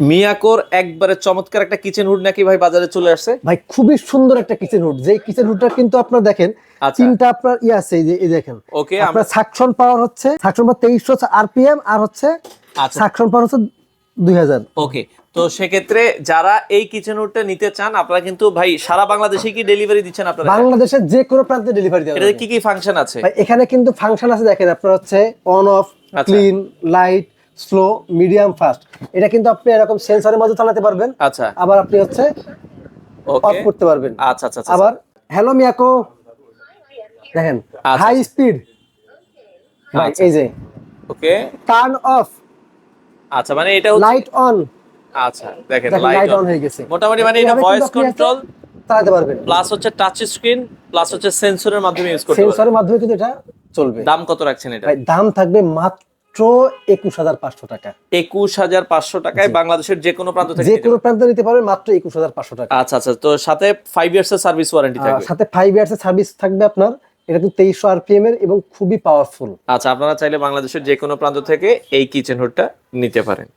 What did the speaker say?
মিয়াকোর একবারে চমৎকার একটা কিচেন হুড নাকি ভাই বাজারে চলে আসছে? ভাই খুবই সুন্দর একটা কিচেন হুড যে কিচেন হুডটা কিন্তু আপনার দেখেন আচ্ছা। তিনটা আপনার ইয়ে আছে এই যে এই দেখেন। ওকে আপনার সাকশন পাওয়ার হচ্ছে সাকশন পাওয়ার তেইশশো আরপিএম আর হচ্ছে আচ্ছা। সাকশন পাওয়ার হচ্ছে দুই হাজার। ওকে তো সেক্ষেত্রে যারা এই কিচেন হুডটা নিতে চান আপনারা কিন্তু ভাই সারা বাংলাদেশে কি ডেলিভারি দিচ্ছেন আপনারা? বাংলাদেশের যে কোনো প্রান্তে ডেলিভারি দেওয়া যাবে। কি কি ফাংশন আছে? ভাই এখানে কিন্তু ফাংশন আছে দেখেন আপনার হচ্ছে অন অফ আচ্ছা। Clean light slow medium fast এটা কিন্তু আপনি এরকম সেন্সরের মাঝে চালাতে পারবেন। আচ্ছা। আবার আপনি হচ্ছে অফ করতে পারবেন। আচ্ছা আচ্ছা আচ্ছা আবার হ্যালো মিয়াকো। দেখেন আচ্ছা। হাই স্পিড ভাই আচ্ছা। এই যে। ওকে টার্ন অফ আচ্ছা মানে এটা হচ্ছে লাইট অন আচ্ছা দেখেন লাইট অন হয়ে গেছে। মোটামুটি মানে এটা ভয়েস কন্ট্রোল চালাতে পারবেন। প্লাস হচ্ছে টাচ স্ক্রিন প্লাস হচ্ছে সেন্সরের মাধ্যমে ইউজ করতে পারবেন। সেন্সরের মাধ্যমে কিন্তু এটা চলবে। দাম কত রাখছেন এটা? ভাই দাম থাকবে মাত্র একুশ হাজার পাঁচশো টাকা। একুশ হাজার পাঁচশো টাকায় বাংলাদেশের যে কোনো প্রান্ত থেকে যে কোনো প্রান্ত নিতে পারবে মাত্র একুশ হাজার পাঁচশো টাকা। আচ্ছা আচ্ছা তো সাথে ফাইভ ইয়ার্স এর সার্ভিস ওয়ারেন্টি থাকবে। সাথে ফাইভ ইয়ার্স এর সার্ভিস থাকবে আপনার এটা কিন্তু তেইশশো আরপিএম এর এবং খুবই পাওয়ারফুল আচ্ছা আপনারা চাইলে বাংলাদেশের যে কোনো প্রান্ত থেকে এই কিচেন হুডটা নিতে পারেন।